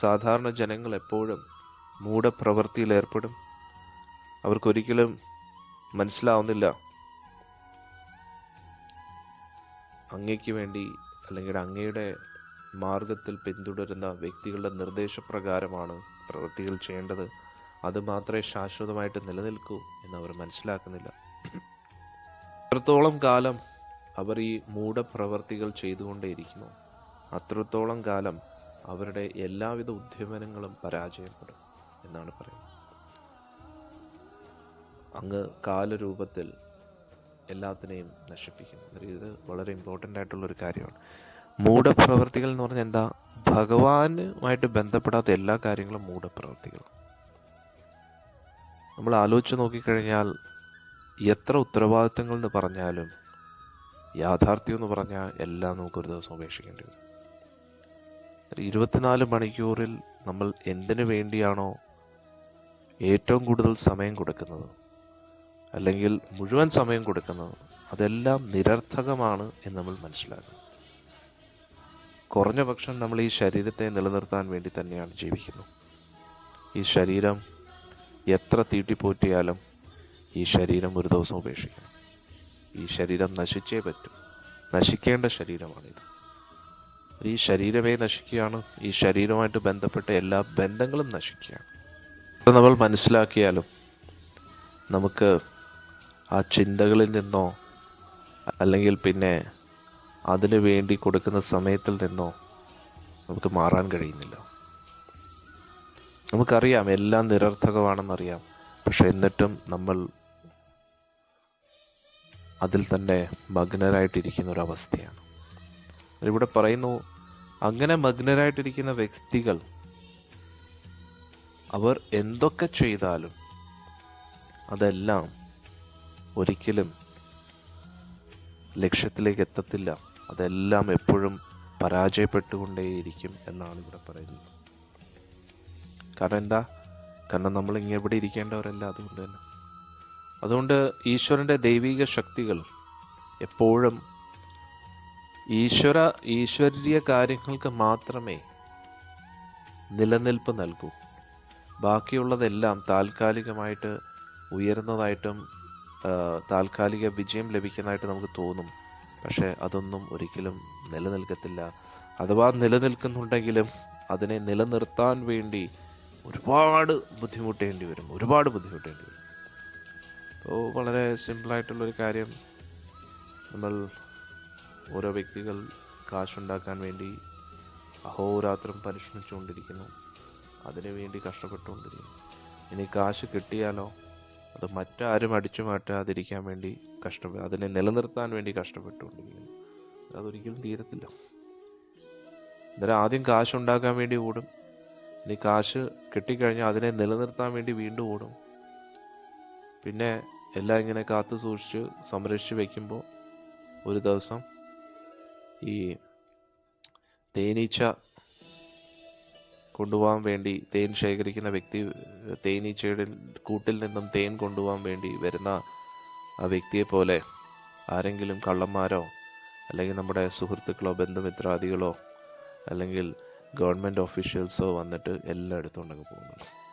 സാധാരണ ജനങ്ങൾ എപ്പോഴും മൂഢപ്രവൃത്തിയിൽ ഏർപ്പെടും. അവർക്കൊരിക്കലും മനസ്സിലാവുന്നില്ല. അങ്ങയ്ക്ക് വേണ്ടി അല്ലെങ്കിൽ അങ്ങയുടെ മാർഗത്തിൽ പിന്തുടരുന്ന വ്യക്തികളുടെ നിർദ്ദേശപ്രകാരമാണ് പ്രവൃത്തികൾ ചെയ്യേണ്ടത്. അത് മാത്രമേ ശാശ്വതമായിട്ട് നിലനിൽക്കൂ അവർ മനസ്സിലാക്കുന്നില്ല. എത്രത്തോളം കാലം അവർ ഈ മൂഢപ്രവർത്തികൾ ചെയ്തുകൊണ്ടേയിരിക്കുന്നു അത്രത്തോളം കാലം അവരുടെ എല്ലാവിധ ഉദ്യമനങ്ങളും പരാജയപ്പെടും എന്നാണ് പറയുന്നത്. അങ്ങ് കാലരൂപത്തിൽ എല്ലാത്തിനെയും നശിപ്പിക്കുന്നു. ഇത് വളരെ ഇമ്പോർട്ടന്റ് ആയിട്ടുള്ള ഒരു കാര്യമാണ്. മൂഢപ്രവർത്തികൾ എന്ന് പറഞ്ഞാൽ എന്താ? ഭഗവാനുമായിട്ട് ബന്ധപ്പെടാത്ത എല്ലാ കാര്യങ്ങളും മൂഢപ്രവർത്തികൾ നമ്മൾ ആലോചിച്ച് നോക്കിക്കഴിഞ്ഞാൽ എത്ര ഉത്തരവാദിത്തങ്ങൾ എന്ന് പറഞ്ഞാലും യാഥാർത്ഥ്യം എന്ന് പറഞ്ഞാൽ എല്ലാം നമുക്ക് ഒരു ദിവസം ഉപേക്ഷിക്കേണ്ടി വരും. ഇരുപത്തിനാല് മണിക്കൂറിൽ നമ്മൾ എന്തിനു വേണ്ടിയാണോ ഏറ്റവും കൂടുതൽ സമയം കൊടുക്കുന്നത്? അല്ലെങ്കിൽ മുഴുവൻ സമയം കൊടുക്കുന്നത്? അതെല്ലാം നിരർത്ഥകമാണ് എന്ന് നമ്മൾ മനസ്സിലാക്കണം. കുറഞ്ഞ പക്ഷം നമ്മൾ ഈ ശരീരത്തെ നിലനിർത്താൻ വേണ്ടി തന്നെയാണ് ജീവിക്കുന്നത്. ഈ ശരീരം എത്ര തീട്ടിപ്പോറ്റിയാലും ഈ ശരീരം ഒരു ദിവസം ഉപേക്ഷിക്കണം. ഈ ശരീരം നശിച്ചേ പറ്റും. നശിക്കേണ്ട ശരീരമാണിത്. ഈ ശരീരമേ നശിക്കുകയാണ്. ഈ ശരീരവുമായിട്ട് ബന്ധപ്പെട്ട എല്ലാ ബന്ധങ്ങളും നശിക്കുകയാണ്. അത് നമ്മൾ മനസ്സിലാക്കിയാലും നമുക്ക് ആ ചിന്തകളിൽ നിന്നോ അല്ലെങ്കിൽ പിന്നെ അതിനു വേണ്ടി കൊടുക്കുന്ന സമയത്തിൽ നിന്നോ നമുക്ക് മാറാൻ കഴിയുന്നില്ല. നമുക്കറിയാം എല്ലാം നിരർത്ഥകമാണെന്നറിയാം. പക്ഷെ എന്നിട്ടും നമ്മൾ അതിൽ തന്നെ മഗ്നരായിട്ടിരിക്കുന്ന ഒരവസ്ഥയാണ് ഇവിടെ പറയുന്നു അങ്ങനെ മഗ്നരായിട്ടിരിക്കുന്ന വ്യക്തികൾ അവർ എന്തൊക്കെ ചെയ്താലും അതെല്ലാം ഒരിക്കലും ലക്ഷ്യത്തിലേക്ക് എത്തത്തില്ല. അതെല്ലാം എപ്പോഴും പരാജയപ്പെട്ടുകൊണ്ടേയിരിക്കും എന്നാണ് ഇവിടെ പറയുന്നത്. കാരണം എന്താ? കാരണം നമ്മൾ ഇങ്ങനെ ഇവിടെ ഇരിക്കേണ്ടവരല്ല അതുകൊണ്ട് തന്നെ. അതുകൊണ്ട് ഈശ്വരന്റെ ദൈവിക ശക്തികൾ എപ്പോഴും ഈശ്വര ഈശ്വര്യ കാര്യങ്ങൾക്ക് മാത്രമേ നിലനിൽപ്പ് നൽകൂ. ബാക്കിയുള്ളതെല്ലാം താൽക്കാലികമായിട്ട് ഉയർന്നതായിട്ടും താൽക്കാലിക വിജയം ലഭിക്കുന്നതായിട്ട് നമുക്ക് തോന്നും. പക്ഷേ അതൊന്നും ഒരിക്കലും നിലനിൽക്കത്തില്ല. അഥവാ നിലനിൽക്കുന്നുണ്ടെങ്കിലും അതിനെ നിലനിർത്താൻ വേണ്ടി ഒരുപാട് ബുദ്ധിമുട്ടേണ്ടി വരും. ഒരുപാട് ബുദ്ധിമുട്ടേണ്ടി വരും. അപ്പോൾ വളരെ സിമ്പിളായിട്ടുള്ളൊരു കാര്യം നമ്മൾ ഓരോ വ്യക്തികൾ കാശുണ്ടാക്കാൻ വേണ്ടി അഹോരാത്രം പരിശ്രമിച്ചുകൊണ്ടിരിക്കുന്നു. അതിനുവേണ്ടി കഷ്ടപ്പെട്ടുകൊണ്ടിരിക്കുന്നു. ഇനി കാശ് കിട്ടിയാലോ? അത് മറ്റാരും അടിച്ചു മാറ്റാതിരിക്കാൻ വേണ്ടി കഷ്ടപ്പെട്ടു അതിനെ നിലനിർത്താൻ വേണ്ടി കഷ്ടപ്പെട്ടുകൊണ്ടിരിക്കുന്നു. അതൊരിക്കലും തീരത്തില്ല. അന്നേരം ആദ്യം കാശ് ഉണ്ടാക്കാൻ വേണ്ടി ഓടും. ഇനി കാശ് കിട്ടിക്കഴിഞ്ഞാൽ അതിനെ നിലനിർത്താൻ വേണ്ടി വീണ്ടും ഓടും. പിന്നെ എല്ലാം ഇങ്ങനെ കാത്തു സൂക്ഷിച്ച് സംരക്ഷിച്ച് വയ്ക്കുമ്പോൾ ഒരു ദിവസം ഈ തേനീച്ച കൊണ്ടുപോകാൻ വേണ്ടി തേൻ ശേഖരിക്കുന്ന വ്യക്തി തേനീച്ചയുടെ കൂട്ടിൽ നിന്നും തേൻ കൊണ്ടുപോകാൻ വേണ്ടി വരുന്ന ആ വ്യക്തിയെ പോലെ ആരെങ്കിലും കള്ളന്മാരോ അല്ലെങ്കിൽ നമ്മുടെ സുഹൃത്തുക്കളോ ബന്ധുമിത്രാദികളോ അല്ലെങ്കിൽ ഗവൺമെന്റ് ഓഫീഷ്യൽസോ വന്നിട്ട് എല്ലാം എടുത്തുകൊണ്ടൊക്കെ പോകുന്നുണ്ട്.